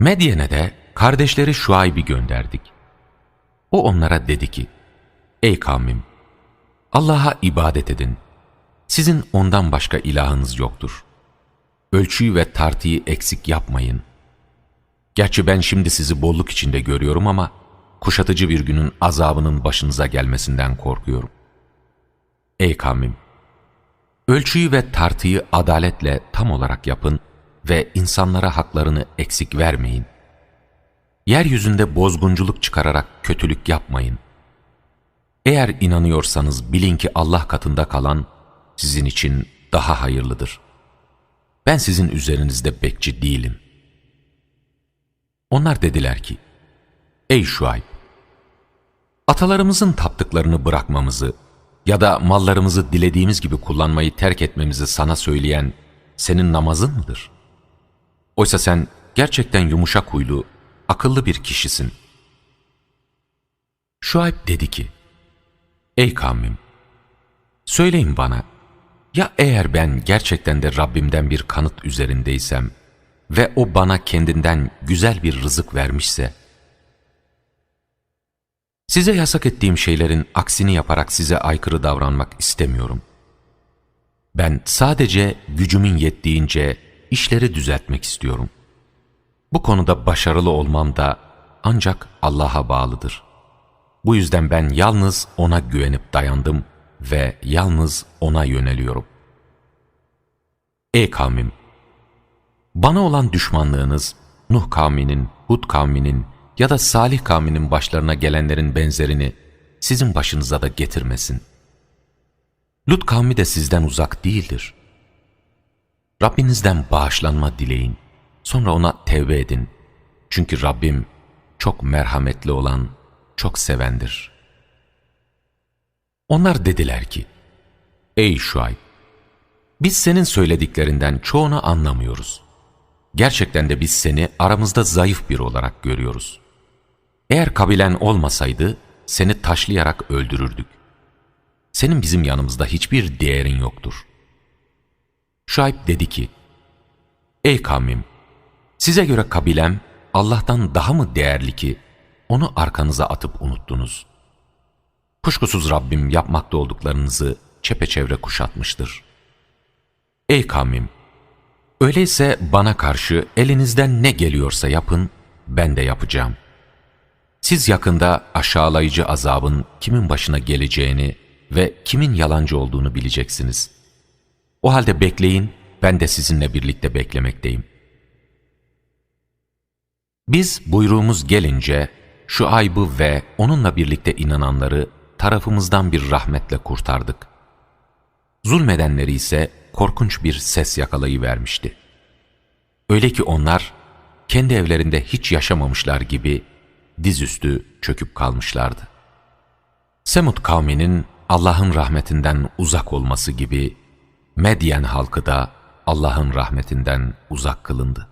Medyen'e de kardeşleri Şuayb'i gönderdik. O onlara dedi ki, Ey kavmim! Allah'a ibadet edin. Sizin ondan başka ilahınız yoktur. Ölçüyü ve tartıyı eksik yapmayın. Gerçi ben şimdi sizi bolluk içinde görüyorum ama kuşatıcı bir günün azabının başınıza gelmesinden korkuyorum. Ey kavmim! Ölçüyü ve tartıyı adaletle tam olarak yapın ve insanlara haklarını eksik vermeyin. Yeryüzünde bozgunculuk çıkararak kötülük yapmayın. Eğer inanıyorsanız bilin ki Allah katında kalan sizin için daha hayırlıdır. Ben sizin üzerinizde bekçi değilim. Onlar dediler ki, Ey Şuayb! Atalarımızın taptıklarını bırakmamızı ya da mallarımızı dilediğimiz gibi kullanmayı terk etmemizi sana söyleyen senin namazın mıdır? Oysa sen gerçekten yumuşak huylu, akıllı bir kişisin. Şuayb dedi ki, Ey kavmim! Söyleyin bana, ya eğer ben gerçekten de Rabbimden bir kanıt üzerindeysem ve O bana kendinden güzel bir rızık vermişse, size yasak ettiğim şeylerin aksini yaparak size aykırı davranmak istemiyorum. Ben sadece gücümün yettiğince işleri düzeltmek istiyorum. Bu konuda başarılı olmam da ancak Allah'a bağlıdır. Bu yüzden ben yalnız O'na güvenip dayandım ve yalnız O'na yöneliyorum. Ey kavmim! Bana olan düşmanlığınız Nuh kavminin, Hud kavminin ya da Salih kavminin başlarına gelenlerin benzerini sizin başınıza da getirmesin. Lut kavmi de sizden uzak değildir. Rabbinizden bağışlanma dileyin. Sonra ona tevbe edin. Çünkü Rabbim çok merhametli olan, çok sevendir. Onlar dediler ki, Ey Şuayb! Biz senin söylediklerinden çoğunu anlamıyoruz. Gerçekten de biz seni aramızda zayıf biri olarak görüyoruz. Eğer kabilen olmasaydı seni taşlayarak öldürürdük. Senin bizim yanımızda hiçbir değerin yoktur. Şuayb dedi ki, Ey kavmim! Size göre kabilem Allah'tan daha mı değerli ki onu arkanıza atıp unuttunuz? Kuşkusuz Rabbim yapmakta olduklarınızı çepeçevre kuşatmıştır. Ey kavmim! Öyleyse bana karşı elinizden ne geliyorsa yapın, ben de yapacağım. Siz yakında aşağılayıcı azabın kimin başına geleceğini ve kimin yalancı olduğunu bileceksiniz. O halde bekleyin, ben de sizinle birlikte beklemekteyim. Biz buyruğumuz gelince şu aybı ve onunla birlikte inananları tarafımızdan bir rahmetle kurtardık. Zulmedenleri ise korkunç bir ses yakalayıvermişti. Öyle ki onlar kendi evlerinde hiç yaşamamışlar gibi dizüstü çöküp kalmışlardı. Semud kavminin Allah'ın rahmetinden uzak olması gibi Medyen halkı da Allah'ın rahmetinden uzak kılındı.